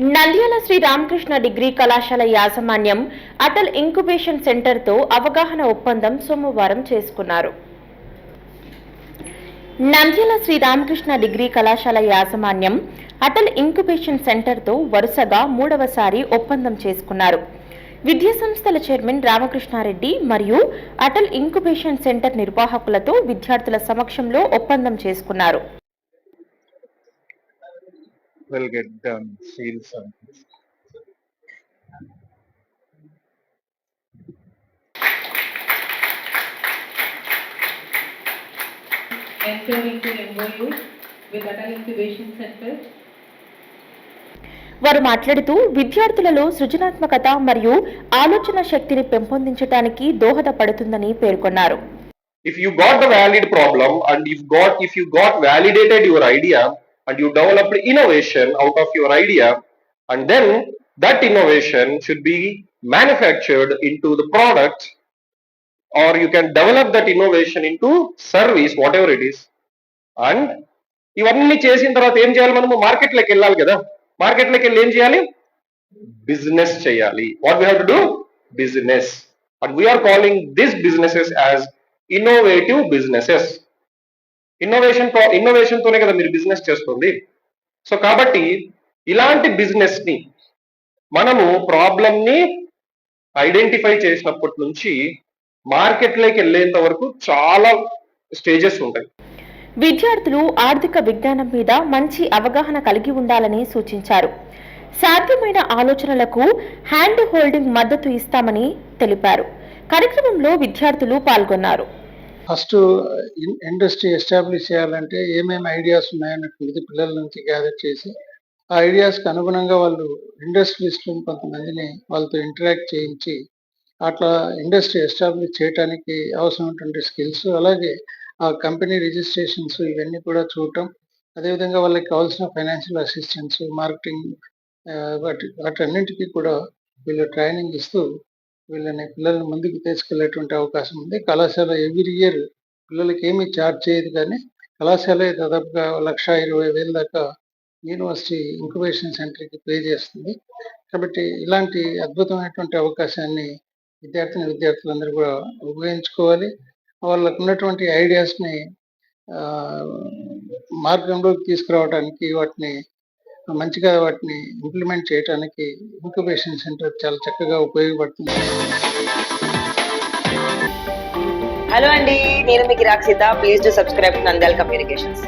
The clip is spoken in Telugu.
నంద్యాల శ్రీ రామకృష్ణ డిగ్రీ కళాశాల యాజమాన్యం అటల్ ఇంక్యుబేషన్ సెంటర్తో అవగాహన ఒప్పందం సోమవారం చేసుకున్నారు. నంద్యాల శ్రీ రామకృష్ణ డిగ్రీ కళాశాల యాజమాన్యం అటల్ ఇంక్యుబేషన్ సెంటర్తో వరుసగా మూడవసారి ఒప్పందం చేసుకున్నారు. విద్యా సంస్థల చైర్మన్ రామకృష్ణారెడ్డి మరియు అటల్ ఇంక్యుబేషన్ సెంటర్ నిర్వాహకులతో విద్యార్థుల సమక్షంలో ఒప్పందం చేసుకున్నారు. will get done. Feel something. వారు మాట్లాడుతూ విద్యార్థులలో సృజనాత్మకత మరియు ఆలోచన శక్తిని పెంపొందించడానికి దోహదపడుతుందని పేర్కొన్నారు if you got the valid problem and if got if you got validated your idea and you developed innovation out of your idea and then that innovation should be manufactured into the product or you can develop that innovation into service whatever it is and ఇవన్నీ చేసిన తర్వాత ఏం చేయాలి మనము మార్కెట్లోకి వెళ్ళాలి కదా మార్కెట్లోకి వెళ్ళి ఏం చేయాలి బిజినెస్ చేయాలి what we have to do business and we are calling this businesses as innovative businesses innovation innovation తోనే కదా మీరు బిజినెస్ చేస్తుంది. సో కాబట్టి ఇలాంటి బిజినెస్ని మనము ప్రాబ్లమ్ని ఐడెంటిఫై చేసినప్పటి నుంచి మార్కెట్లోకి వెళ్ళేంత వరకు చాలా స్టేజెస్ ఉంటాయి. విద్యార్థులు ఆర్థిక విజ్ఞానం మీద మంచి అవగాహన కలిగి ఉండాలని సూచించారు. సాధ్యమైన ఆలోచనలకు హ్యాండ్ హోల్డింగ్ మద్దతు ఇస్తామని తెలిపారు. కార్యక్రమంలో విద్యార్థులు పాల్గొన్నారు. ఫస్ట్ ఇండస్ట్రీ ఎస్టాబ్లిష్ చేయాలంటే ఏమేమి ఐడియాస్ ఉన్నాయన్నటువంటిది పిల్లల నుంచి గ్యాదర్ చేసి ఆ ఐడియాస్కి అనుగుణంగా వాళ్ళు ఇండస్ట్రియలిస్టులను కొంతమందిని వాళ్ళతో ఇంటరాక్ట్ చేయించి అట్లా ఇండస్ట్రీ ఎస్టాబ్లిష్ చేయడానికి అవసరమైనటువంటి స్కిల్స్ అలాగే ఆ కంపెనీ రిజిస్ట్రేషన్స్ ఇవన్నీ కూడా చూడటం అదేవిధంగా వాళ్ళకి కావాల్సిన ఫైనాన్షియల్ అసిస్టెన్స్ మార్కెటింగ్ వాటి వాటన్నింటికి కూడా వీళ్ళు ట్రైనింగ్ ఇస్తూ వీళ్ళని పిల్లల్ని ముందుకు తీసుకెళ్ళేటువంటి అవకాశం ఉంది. కళాశాల ఎవ్రీ ఇయర్ పిల్లలకి ఏమీ ఛార్జ్ చేయదు కానీ కళాశాల దాదాపుగా లక్ష ఇరవై వేల దాకా యూనివర్సిటీ ఇంక్యుబేషన్ సెంటర్కి పే చేస్తుంది. కాబట్టి ఇలాంటి అద్భుతమైనటువంటి అవకాశాన్ని విద్యార్థిని విద్యార్థులందరూ కూడా ఉపయోగించుకోవాలి. వాళ్ళకు ఉన్నటువంటి ఐడియాస్ని మార్గంలోకి తీసుకురావడానికి వాటిని మంచిగా వాటిని ఇంప్లిమెంట్ చేయడానికి ఇంక్యుబేషన్ సెంటర్ చాలా చక్కగా ఉపయోగపడుతుంది. హలో అండి నేను మీకు Rakshita please to subscribe Nandyala communications